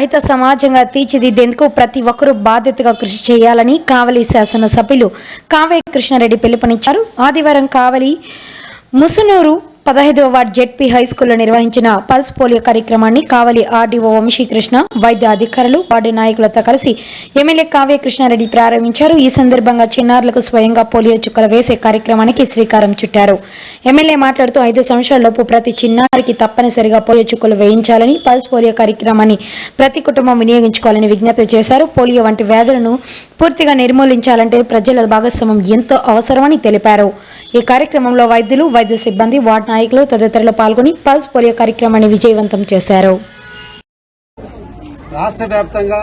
అయితే సమాజంగా తీర్చిదిద్దేందుకు ప్రతి ఒక్కరూ బాధ్యతగా కృషి చేయాలని కావలి శాసన సభ్యులు కృష్ణారెడ్డి పిలుపునిచ్చారు. ఆదివారం కావలి ముసునూరు పదహైదవ వార్డ్ జెడ్పీ హై స్కూల్లో నిర్వహించిన పల్స్ పోలియో కార్యక్రమాన్ని కావలి ఆర్డీఓ వంశీకృష్ణ వైద్య అధికారులు వార్డు నాయకులతో కలిసి ఎమ్మెల్యే కావ్య కృష్ణారెడ్డి ప్రారంభించారు. ఈ సందర్భంగా చిన్నారులకు స్వయంగా పోలియో చుక్కలు వేసే కార్యక్రమానికి శ్రీకారం చుట్టారు. ఎమ్మెల్యే మాట్లాడుతూ ఐదు సంవత్సరాలలోపు ప్రతి చిన్నారికి తప్పనిసరిగా పోలియో చుక్కలు వేయించాలని పల్స్ పోలియో కార్యక్రమాన్ని ప్రతి కుటుంబం వినియోగించుకోవాలని విజ్ఞప్తి చేశారు. పోలియో వంటి వ్యాధులను పూర్తిగా నిర్మూలించాలంటే ప్రజల భాగస్వామ్యం ఎంతో అవసరమని తెలిపారు. ఈ కార్యక్రమంలో వైద్యులు వైద్య సిబ్బంది వార్డు నాయకులు తదితరులు పాల్గొని పల్స్ పోలియో కార్యక్రమాన్ని విజయవంతం చేశారు. రాష్ట్ర వ్యాప్తంగా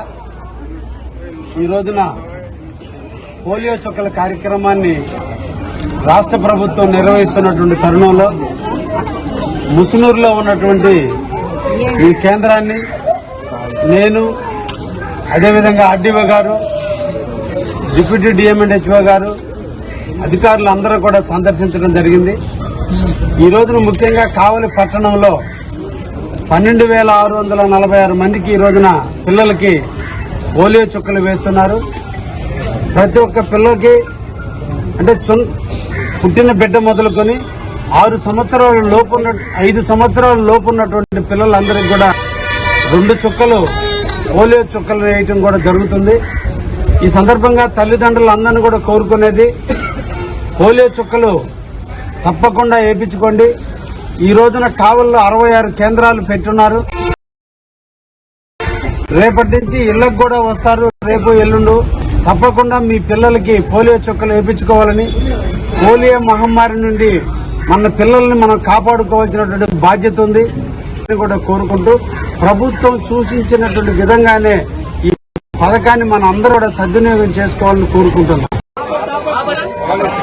ఈ రోజున పోలియో చుక్కల కార్యక్రమాన్ని రాష్ట్ర ప్రభుత్వం నిర్వహిస్తున్నటువంటి తరుణంలో ముసునూరులో ఉన్నటువంటి ఈ కేంద్రాన్ని నేను అదేవిధంగా ఆర్డీఓ గారు డిప్యూటీ డిఎంఎండ్హెచ్ఓ గారు అధికారులు అందరూ కూడా సందర్శించడం జరిగింది. ఈ రోజున ముఖ్యంగా కావలి పట్టణంలో పన్నెండు వేల ఆరు వందల నలభై ఆరు మందికి ఈ రోజున పిల్లలకి పోలియో చుక్కలు వేస్తున్నారు. ప్రతి ఒక్క పిల్లకి అంటే చున్- పుట్టిన బిడ్డ మొదలుకొని ఆరు సంవత్సరాల లోపున్న ఐదు సంవత్సరాల లోపు ఉన్నటువంటి పిల్లలందరికీ కూడా రెండు చుక్కలు పోలియో చుక్కలు వేయటం కూడా జరుగుతుంది. ఈ సందర్భంగా తల్లిదండ్రులు అందరినీ కూడా కోరుకునేది పోలియో చుక్కలు తప్పకుండా వేయించుకోండి ఈ రోజున కావల్లో అరవై ఆరు కేంద్రాలు పెట్టున్నారు. రేపటి నుంచి ఇళ్ళకు కూడా వస్తారు. రేపు ఎల్లుండు తప్పకుండా మీ పిల్లలకి పోలియో చుక్కలు వేయించుకోవాలని పోలియో మహమ్మారి నుండి మన పిల్లల్ని మనం కాపాడుకోవాల్సినటువంటి బాధ్యత ఉంది అని కూడా కోరుకుంటూ ప్రభుత్వం సూచించినటువంటి విధంగానే ఈ పథకాన్ని మన అందరూ కూడా సద్వినియోగం చేసుకోవాలని కోరుకుంటున్నాం. కాంగ్రెస్.